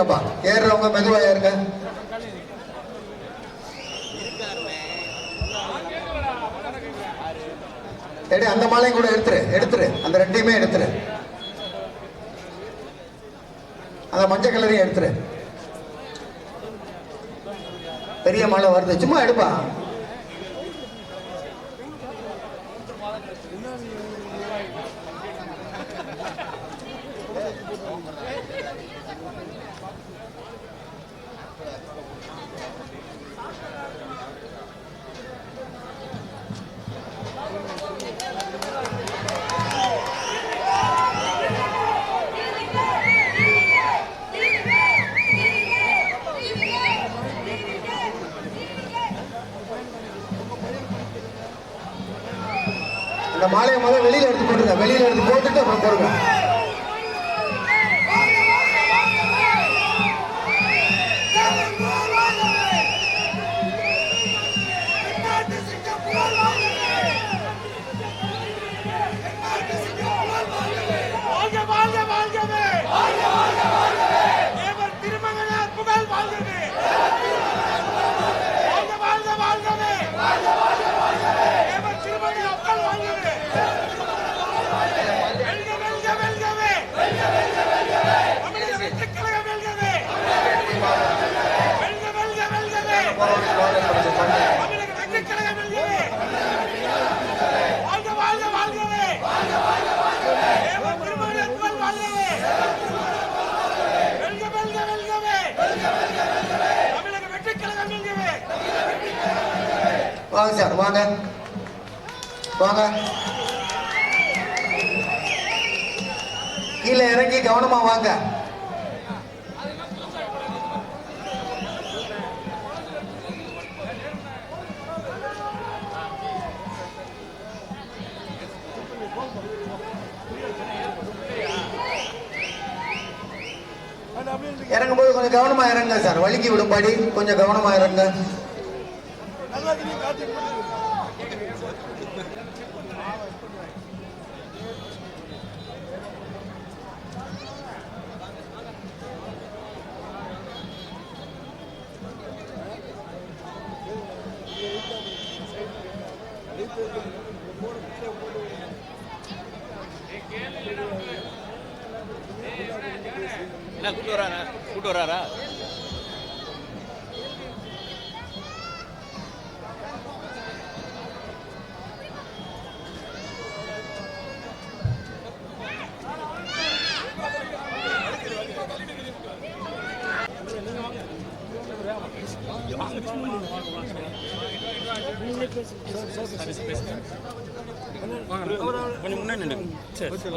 ஏறுங்கப்பா ஏறுறவங்க மெதுவா ஏறுங்க. எடு அந்த மாலையும் கூட எடுத்துரு எடுத்துரு. அந்த ரெண்டையுமே எடுத்துரு. அந்த மஞ்சள் கலரையும் எடுத்துரு. பெரிய மாலை வருது. சும்மா எடுப்பா. இந்த மாலையை முதல்ல வெளியில எடுத்து போட்டுருங்க. வெளியில எடுத்து போட்டுட்டு அப்புறம் போடுங்க. வாங்க சார் வாங்க. வாங்க. கீழே இறங்கி கவனமா வாங்க. இறங்கும்போது கொஞ்சம் கவனமா இறங்க சார். வழுக்கி விடும்படி. கொஞ்சம் கவனமா இறங்க என்ன கூட்டு வராரா? கூட்டு வராரா?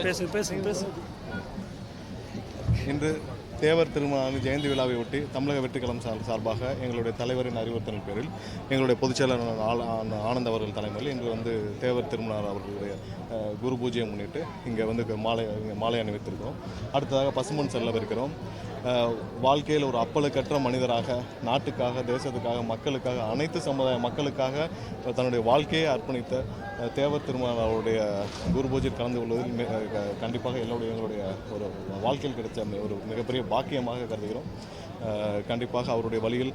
பேசுங்க பேசுங்க பேசுங்க. இன்று தேவர் திருமண ஜெயந்தி விழாவை ஒட்டி தமிழக வெற்றிக்கலம் சார் சார்பாக எங்களுடைய தலைவரின் அறிவுறுத்தலின் பேரில் எங்களுடைய பொதுச்செயலாளர் ஆனந்த் அவர்கள் தலைமையில் இன்று வந்து தேவர் திருமணர் அவர்களுடைய குரு பூஜையை முன்னிட்டு இங்கே வந்து மாலை மாலை அணிவித்திருக்கிறோம். அடுத்ததாக பசுமன் செல்லவிருக்கிறோம். வாழ்க்கையில் ஒரு அப்பலுக்கற்ற மனிதராக நாட்டுக்காக தேசத்துக்காக மக்களுக்காக அனைத்து சமுதாய மக்களுக்காக தன்னுடைய வாழ்க்கையை அர்ப்பணித்த தேவர் திருமண அவருடைய குரு பூஜையில் கலந்து கொள்வதில் கண்டிப்பாக எல்லோருடைய எங்களுடைய ஒரு வாழ்க்கையில் கிடைத்த ஒரு மிகப்பெரிய பாக்கியமாக கருதுகிறோம். கண்டிப்பாக அவருடைய வழியில்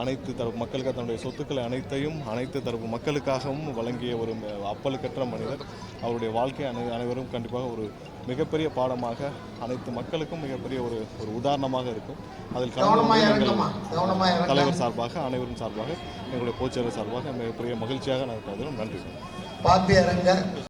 அனைத்து தரப்பு மக்களுக்கு தன்னுடைய சொத்துக்களை அனைத்தையும் அனைத்து தரப்பு மக்களுக்காகவும் வழங்கிய ஒரு அப்பலுக்கற்ற மனிதர். அவருடைய வாழ்க்கை அனை அனைவரும் கண்டிப்பாக ஒரு மிகப்பெரிய பாடமாக அனைத்து மக்களுக்கும் மிகப்பெரிய ஒரு ஒரு உதாரணமாக இருக்கும். அதில் கலந்து தலைவர் சார்பாக அனைவரும் சார்பாக எங்களுடைய பொதுச்செயலர் சார்பாக மிகப்பெரிய மகிழ்ச்சியாக நான் கருதுகிறோம் நன்றி. இறங்க.